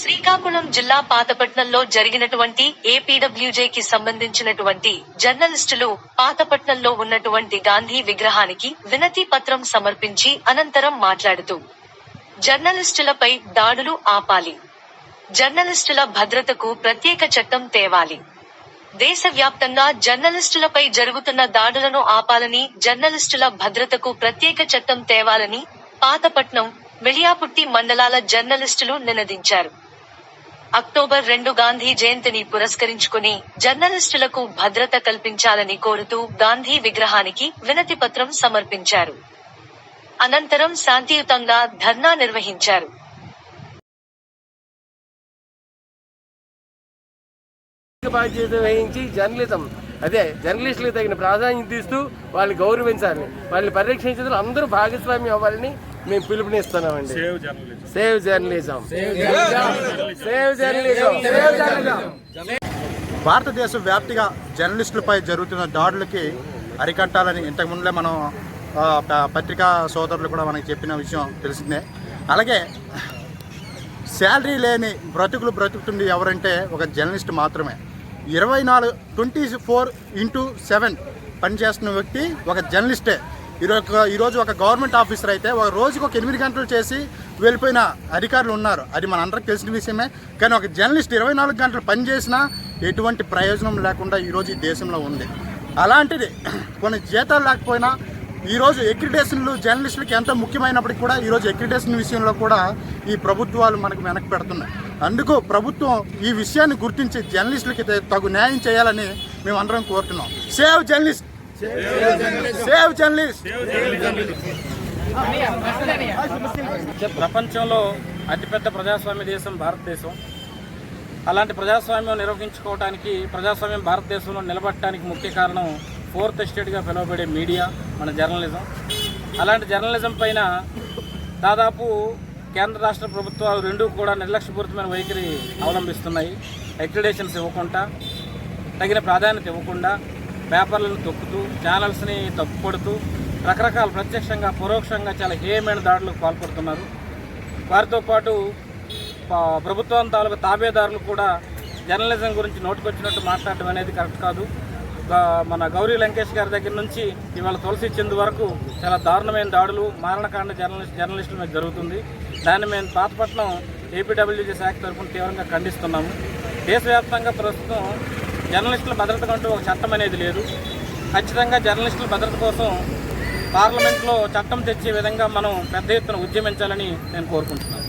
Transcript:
శ్రీకాకుళం జిల్లా పాతపట్నంలో జరిగినటువంటి ఏపీడబ్ల్యూజేకి సంబంధించినటువంటి జర్నలిస్టులు పాతపట్నంలో ఉన్నటువంటి గాంధీ విగ్రహానికి వినతి పత్రం సమర్పించి అనంతరం మాట్లాడుతూ జర్నలిస్టులపై దాడులు ఆపాలి. జర్నలిస్టుల భద్రతకు ప్రత్యేక చట్టం తేవాలి. దేశవ్యాప్తంగా జర్నలిస్టులపై జరుగుతున్న దాడులను ఆపాలని జర్నలిస్టుల భద్రతకు ప్రత్యేక చట్టం తేవాలని పాతపట్నం వెలియాపుట్టి మండలాల జర్నలిస్టులు నినదించారు. అక్టోబర్ రెండు గాంధీ జయంతిని పురస్కరించుకుని జర్నలిస్టులకు భద్రత కల్పించాలని కోరుతూ గాంధీ విగ్రహానికి వినతి పత్రం సమర్పించారు. అనంతరం శాంతియుతంగా ధర్నా నిర్వహించారు. బాధ్యత వహించి జర్నలిజం అదే జర్నలిస్టులకు తగిన ప్రాధాన్యత ఇస్తూ వాళ్ళని గౌరవించాలని వాళ్ళని పరిరక్షించడంలో అందరూ భాగస్వామ్యం అవ్వాలని మేము పిలుపునిస్తున్నామండి. Save journalism save journalism save journalism భారతదేశ వ్యాప్తిగా జర్నలిస్టులపై జరుగుతున్న దాడులకి అరికట్టాలని ఇంతకుముందే మనం ఆ, ప- పత్రికా సోదరులు కూడా మనకి చెప్పిన విషయం తెలిసిందే. అలాగే శాలరీ లేని బ్రతుకులు బ్రతుకుతుంది ఎవరంటే ఒక జర్నలిస్ట్ మాత్రమే. ఇరవై నాలుగు ట్వంటీ ఫోర్ ఇంటూ సెవెన్ పనిచేస్తున్న వ్యక్తి ఒక జర్నలిస్టే. ఈరోజు ఈరోజు ఒక గవర్నమెంట్ ఆఫీసర్ అయితే ఒక రోజుకి ఒక ఎనిమిది గంటలు చేసి వెళ్ళిపోయిన అధికారులు ఉన్నారు. అది మన అందరికి తెలిసిన విషయమే. కానీ ఒక జర్నలిస్ట్ ఇరవై నాలుగు గంటలు పనిచేసినా ఎటువంటి ప్రయోజనం లేకుండా ఈరోజు ఈ దేశంలో ఉంది. అలాంటిది కొన్ని జీతాలు లేకపోయినా ఈరోజు ఎక్రిడేషన్లు జర్నలిస్టులకు ఎంతో ముఖ్యమైనప్పటికీ కూడా ఈరోజు ఎక్రిడేషన్ విషయంలో కూడా ఈ ప్రభుత్వాలు మనకు వెనక్కి పెడుతున్నాయి. అందుకు ప్రభుత్వం ఈ విషయాన్ని గుర్తించి జర్నలిస్టులకి తగు న్యాయం చేయాలని మేము అందరం కోరుతున్నాం. Save journalist! Save journalist. ప్రపంచంలో అతిపెద్ద ప్రజాస్వామ్య దేశం భారతదేశం. అలాంటి ప్రజాస్వామ్యం నిర్వహించుకోవడానికి ప్రజాస్వామ్యం భారతదేశంలో నిలబడటానికి ముఖ్య కారణం ఫోర్త్ ఎస్టేట్గా పిలువబడే మీడియా మన జర్నలిజం. అలాంటి జర్నలిజం పైన దాదాపు కేంద్ర రాష్ట్ర ప్రభుత్వాలు రెండూ కూడా నిర్లక్ష్యపూరితమైన వైఖరి అవలంబిస్తున్నాయి. అక్రిడేషన్స్ ఇవ్వకుండా తగిన ప్రాధాన్యత ఇవ్వకుండా పేపర్లను తొక్కుతూ ఛానల్స్ని తప్పుపడుతూ రకరకాల ప్రత్యక్షంగా పరోక్షంగా చాలా హేయమైన దాడులకు పాల్పడుతున్నారు. వారితో పాటు ప్రభుత్వం తాలూకు తాబేదారులు కూడా జర్నలిజం గురించి నోటుకొచ్చినట్టు మాట్లాడడం అనేది కరెక్ట్ కాదు. మన గౌరీ లంకేష్ గారి దగ్గర నుంచి ఇవాళ తులసి చెందు వరకు చాలా దారుణమైన దాడులు మారణకాండ జర్నలిస్ట్ జర్నలిస్టుల మీద జరుగుతుంది. దాన్ని మేము పాతపట్నం ఏపీడబ్ల్యూజీ శాఖ తరఫున తీవ్రంగా ఖండిస్తున్నాము. దేశవ్యాప్తంగా ప్రస్తుతం జర్నలిస్టుల భద్రత కంటూ ఒక చట్టం అనేది లేదు. ఖచ్చితంగా జర్నలిస్టుల భద్రత కోసం పార్లమెంట్లో చట్టం తెచ్చే విధంగా మనం పెద్ద ఎత్తున ఉద్యమించాలని నేను కోరుకుంటున్నాను.